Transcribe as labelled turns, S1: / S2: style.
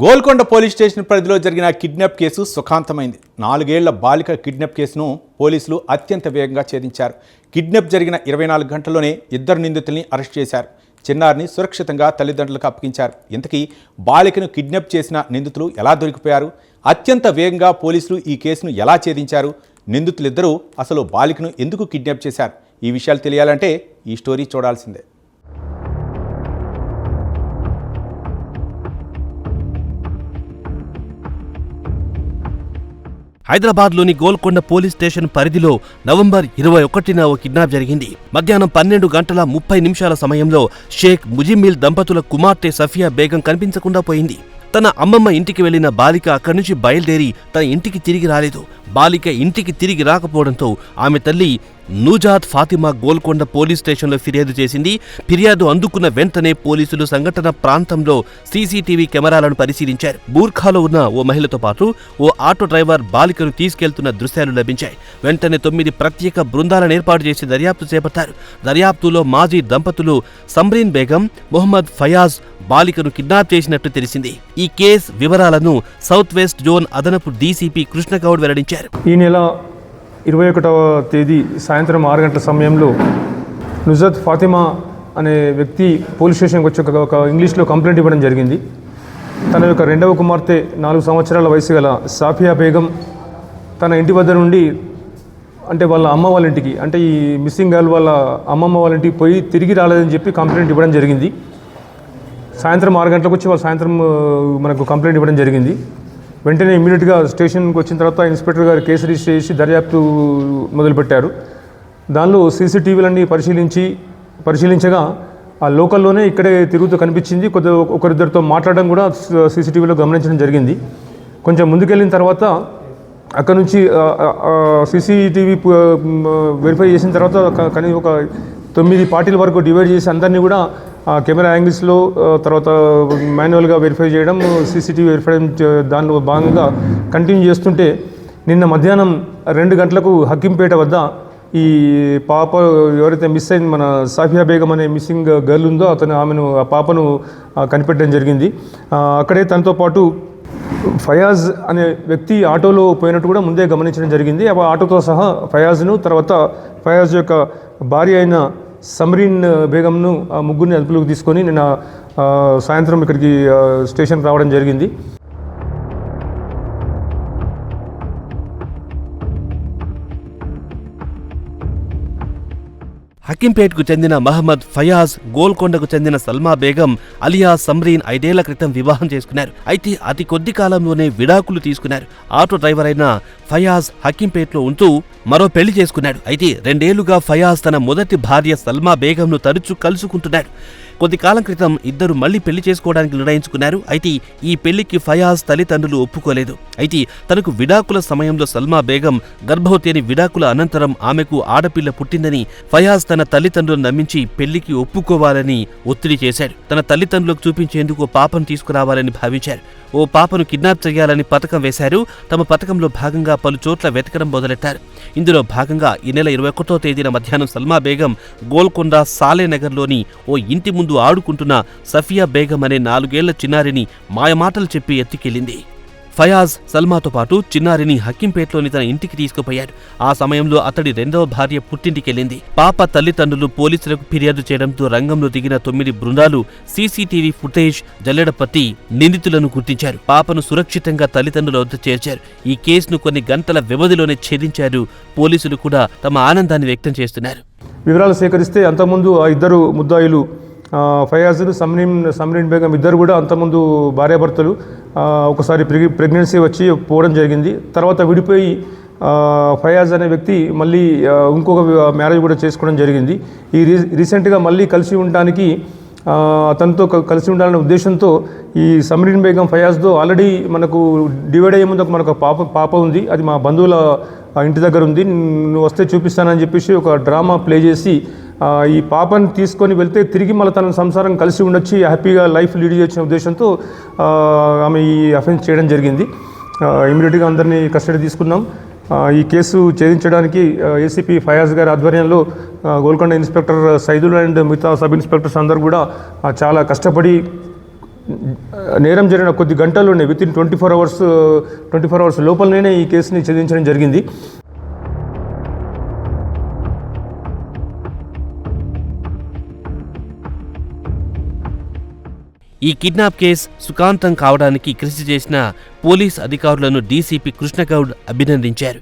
S1: Golconda police station పరిధిలో జరిగిన kidnap case సుఖాంతమైంది. నాలుగేళ్ళ బాలిక కిడ్నాప్ కేసును పోలీసులు అత్యంత వేగంగా ఛేదించారు. కిడ్నాప్ జరిగిన ఇరవై నాలుగు గంటల్లోనే ఇద్దరు నిందితుల్ని అరెస్ట్ చేశారు. చిన్నారిని సురక్షితంగా తల్లిదండ్రులకు అప్పగించారు. ఇంతకీ బాలికను కిడ్నాప్ చేసిన నిందితులు ఎలా దొరికిపోయారు? అత్యంత వేగంగా పోలీసులు ఈ కేసును ఎలా ఛేదించారు? నిందితులిద్దరూ అసలు బాలికను ఎందుకు కిడ్నాప్ చేశారు? ఈ విషయాలు తెలియాలంటే ఈ స్టోరీ చూడాల్సిందే.
S2: హైదరాబాద్లోని గోల్కొండ పోలీస్ స్టేషన్ పరిధిలో నవంబర్ ఇరవై ఒకటిన ఓ కిడ్నాప్ జరిగింది. మధ్యాహ్నం పన్నెండు గంటల ముప్పై నిమిషాల సమయంలో షేక్ ముజిమిల్ దంపతుల కుమార్తె సఫియా బేగం కనిపించకుండా పోయింది. తన అమ్మమ్మ ఇంటికి వెళ్ళిన బాలిక అక్కడి నుంచి బయలుదేరి తన ఇంటికి తిరిగి రాలేదు. బాలిక ఇంటికి తిరిగి రాకపోవడంతో ఆమె తల్లి నూజాద్ ఫాతిమా గోల్కొండ పోలీస్ స్టేషన్లో ఫిర్యాదు చేసింది. ఫిర్యాదు అందుకున్న వెంటనే పోలీసులు సంఘటన ప్రాంతంలో సీసీటీవీ కెమెరాలను పరిశీలించారు. బూర్ఖాలో ఉన్న ఓ మహిళతో పాటు ఓ ఆటో డ్రైవర్ బాలికను తీసుకెళ్తున్న దృశ్యాలు లభించాయి. వెంటనే తొమ్మిది ప్రత్యేక బృందాలను ఏర్పాటు చేసి దర్యాప్తు చేపట్టారు. దర్యాప్తులో మాజీ దంపతులు సమ్రీన్ బేగం మొహమ్మద్ ఫయాజ్ బాలికను కిడ్నాప్ చేసినట్టు తెలిసింది. ఈ కేస్ వివరాలను సౌత్ వెస్ట్ జోన్ అదనపు డీసీపీ కృష్ణగౌడ్ వెల్లడించారు.
S3: ఈ నెల ఇరవై ఒకటవ తేదీ సాయంత్రం ఆరు గంటల సమయంలో నుజత్ ఫాతిమా అనే వ్యక్తి పోలీస్ స్టేషన్కి వచ్చి ఒక- ఒక ఇంగ్లీష్లో కంప్లైంట్ ఇవ్వడం జరిగింది. తన యొక్క రెండవ కుమార్తె నాలుగు సంవత్సరాల వయసు గల సాఫియా బేగం తన ఇంటి వద్ద నుండి అంటే వాళ్ళ అమ్మ వాళ్ళ ఇంటికి అంటే ఈ మిస్సింగ్ గర్ల్ వాళ్ళ అమ్మమ్మ వాళ్ళ ఇంటికి పోయి తిరిగి రాలేదని చెప్పి కంప్లైంట్ ఇవ్వడం జరిగింది. సాయంత్రం ఆరు గంటలకు వచ్చి వాళ్ళు సాయంత్రం మనకు కంప్లైంట్ ఇవ్వడం జరిగింది. వెంటనే ఇమ్మీడియట్గా స్టేషన్కి వచ్చిన తర్వాత ఇన్స్పెక్టర్ గారు కేసు రిజిస్టర్ చేసి దర్యాప్తు మొదలుపెట్టారు. దానిలో సీసీటీవీలన్నీ పరిశీలించి పరిశీలించగా ఆ లోకల్లోనే ఇక్కడే తిరుగుతూ కనిపించింది. కొద్ది ఒకరిద్దరితో మాట్లాడడం కూడా సీసీటీవీలో గమనించడం జరిగింది. కొంచెం ముందుకెళ్ళిన తర్వాత అక్కడ నుంచి సీసీటీవీ వెరిఫై చేసిన తర్వాత కానీ ఒక తొమ్మిది పార్టీల వరకు డివైడ్ చేసి అందరినీ కూడా కెమెరా యాంగిల్స్లో తర్వాత మాన్యువల్గా వెరిఫై చేయడం సీసీటీవీ వెరిఫై దానిలో భాగంగా కంటిన్యూ చేస్తుంటే నిన్న మధ్యాహ్నం రెండు గంటలకు హక్కింపేట వద్ద ఈ పాప ఎవరైతే మిస్ అయింది మన సాఫియా బేగం అనే మిస్సింగ్ గర్ల్ ఉందో అతను ఆమెను ఆ పాపను కనిపెట్టడం జరిగింది. అక్కడే తనతో పాటు ఫయాజ్ అనే వ్యక్తి ఆటోలో పోయినట్టు కూడా ముందే గమనించడం జరిగింది. ఆ ఆటోతో సహా ఫయాజ్ను తర్వాత ఫయాజ్ యొక్క భార్య అయిన సమరీన్ బేగంను ఆ ముగ్గురిని అదుపులోకి తీసుకొని నిన్న సాయంత్రం ఇక్కడికి స్టేషన్ స్టేషన్కి రావడం జరిగింది.
S2: హకీంపేట్కు చెందిన మహమ్మద్ ఫయాజ్ గోల్కొండకు చెందిన సల్మా బేగం అలియా సమ్రీన్ ఐదేళ్ళ క్రితం వివాహం చేసుకున్నారు. అయితే అతి కొద్ది కాలంలోనే విడాకులు తీసుకున్నారు. ఆటో డ్రైవర్ అయిన ఫయాజ్ హకీంపేట్లో ఉంటూ మరో పెళ్ళి చేసుకున్నాడు. అయితే రెండేళ్ళుగా ఫయాజ్ తన మొదటి భార్య సల్మా బేగంను తరచూ కలుసుకుంటున్నాడు కొద్ది కాలం క్రితం ఇద్దరు మళ్ళీ పెళ్ళి చేసుకోవడానికి నిర్ణయించుకున్నారు. అయితే ఈ పెళ్ళికి ఫయాజ్ తల్లిదండ్రులు ఒప్పుకోలేదు. అయితే తనకు విడాకుల సమయంలో సల్మా బేగం గర్భవతి అని విడాకుల అనంతరం ఆమెకు ఆడపిల్ల పుట్టిందని ఫయాజ్ తన తల్లిదండ్రులను నమ్మించి పెళ్ళికి ఒప్పుకోవాలని ఒత్తిడి చేశాడు. తన తల్లిదండ్రులకు చూపించేందుకు ఓ పాపను తీసుకురావాలని భావించారు. ఓ పాపను కిడ్నాప్ చేయాలని పథకం వేశారు. తమ పథకంలో భాగంగా పలు చోట్ల వెతకడం మొదలెట్టారు. ఇందులో భాగంగా ఈ నెల ఇరవై ఒకటో తేదీన మధ్యాహ్నం సల్మా బేగం గోల్కొండ సాలేనగర్లోని ఓ ఇంటి ముందు ఆడుకుంటున్న సఫియా బేగం అనే నాలుగేళ్ళ చిన్నారిని మాయమాటలు చెప్పి ఎత్తికెళ్ళింది ఫయాజ్ సల్మాతో పాటు చిన్నారిని హక్కింపేట్లోని తన ఇంటికి తీసుకుపోయాడు. ఆ సమయంలో అతడి రెండవ భార్య పుట్టింటికెళ్ళింది పాప తల్లిదండ్రులు పోలీసులకు ఫిర్యాదు చేయడంతో రంగంలో దిగిన తొమ్మిది బృందాలు సీసీటీవీ ఫుటేజ్ జల్లెడపట్టి నిందితులను గుర్తించారు. పాపను సురక్షితంగా తల్లిదండ్రుల వద్ద చేర్చారు. ఈ కేసును కొన్ని గంటల వ్యవధిలోనే ఛేదించారు పోలీసులు కూడా తమ ఆనందాన్ని వ్యక్తం చేస్తున్నారు.
S3: వివరాలు సేకరిస్తే అంతకుముందు ఆ ఇద్దరు ముద్దాయిలు ఫయాజ్ను సమ్రీన్ సమ్రీన్ బేగం ఇద్దరు కూడా అంతకుముందు భార్యాభర్తలు ఒకసారి ప్రెగ్ ప్రెగ్నెన్సీ వచ్చి పోవడం జరిగింది. తర్వాత విడిపోయి ఫయాజ్ అనే వ్యక్తి మళ్ళీ ఇంకొక మ్యారేజ్ కూడా చేసుకోవడం జరిగింది. ఈ రీ రీసెంట్గా మళ్ళీ కలిసి ఉండడానికి తనతో అతనితో కలిసి ఉండాలనే ఉద్దేశంతో ఈ సమ్రీన్ బేగం ఫయాజ్తో ఆల్రెడీ మనకు డివైడ్ అయ్యే ముందు మనకు పాప పాప ఉంది. అది మా బంధువుల ఇంటి దగ్గర ఉంది. నువ్వు వస్తే చూపిస్తానని చెప్పేసి ఒక డ్రామా ప్లే చేసి ఈ పాపని తీసుకొని వెళ్తే తిరిగి మళ్ళీ తన సంసారం కలిసి ఉండొచ్చి హ్యాపీగా లైఫ్ లీడ్ చేసిన ఉద్దేశంతో ఆమె ఈ అఫెన్స్ చేయడం జరిగింది. ఇమీడియట్గా అందరినీ కస్టడీ తీసుకున్నాం. ఈ కేసు ఛేదించడానికి ఏసీపీ ఫయాజ్ గారి ఆధ్వర్యంలో గోల్కొండ ఇన్స్పెక్టర్ సైదుల్ అండ్ మిగతా సబ్ ఇన్స్పెక్టర్స్ అందరూ కూడా చాలా కష్టపడి నేరం జరిగిన కొద్ది గంటల్లోనే within twenty four hours twenty four hours లోపలనే ఈ కేసుని ఛేదించడం జరిగింది.
S2: ఈ కిడ్నాప్ కేసు సుఖాంతం కావడానికి కృషి చేసిన పోలీస్ అధికారులను డీసీపీ కృష్ణగౌడ్ అభినందించారు.